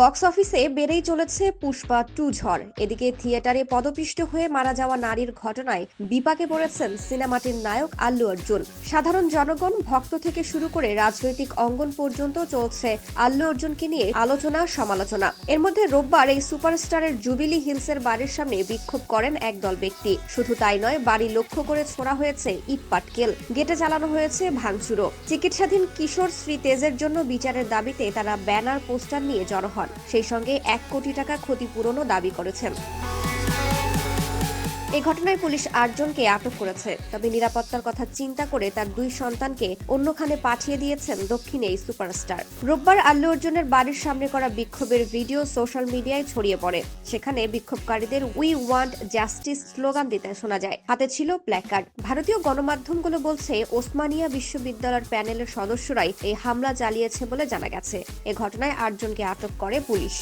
Box অফিসে বেড়েই চলেছে পুষ্পা টু ঝড়। এদিকে থিয়েটারে পদপিষ্ট হয়ে মারা যাওয়া নারীর ঘটনায় বিপাকে পড়েছেন সিনেমাটির নায়ক আল্লু অর্জুন। সাধারণ জনগণ ভক্ত থেকে শুরু করে রাজনৈতিক অঙ্গন পর্যন্ত চলছে আল্লু অর্জুনকে নিয়ে আলোচনা সমালোচনা। এর মধ্যে রোববার এই সুপারস্টারের জুবিলি হিলসের বাড়ির সামনে বিক্ষোভ করেন একদল ব্যক্তি। শুধু তাই নয়, বাড়ি লক্ষ্য করে ছোড়া হয়েছে ইট পাটকেল। গেটে চালানো হয়েছে ভাঙচুরো চিকিৎসাধীন কিশোর শ্রী তেজের জন্য বিচারের দাবিতে তারা ব্যানার, পোস্টার নিয়ে জড়ো হন সেই সঙ্গে এক কোটি টাকা ক্ষতিপূরণও দাবি করেছেন। এই ঘটনায় পুলিশ আটজনকে আটক করেছে, তবে নিরাপত্তার কথা চিন্তা করে তার দুই সন্তানকে অন্যখানে পাঠিয়ে দিয়েছেন দক্ষিণে এই সুপারস্টার। রোববার আল্লু অর্জুনের বাড়ির সামনে করা বিক্ষোভের ভিডিও সোশ্যাল মিডিয়ায় ছড়িয়ে পড়ে। সেখানে বিক্ষোভকারীদের উই ওয়ান্ট জাস্টিস স্লোগান দিতে শোনা যায়। হাতে ছিল প্ল্যাকার্ড ভারতীয় গণমাধ্যমগুলো বলছে, ওসমানিয়া বিশ্ববিদ্যালয়ের প্যানেলের সদস্যরাই এই হামলা চালিয়েছে বলে জানা গেছে। এ ঘটনায় আটজনকে আটক করে পুলিশ।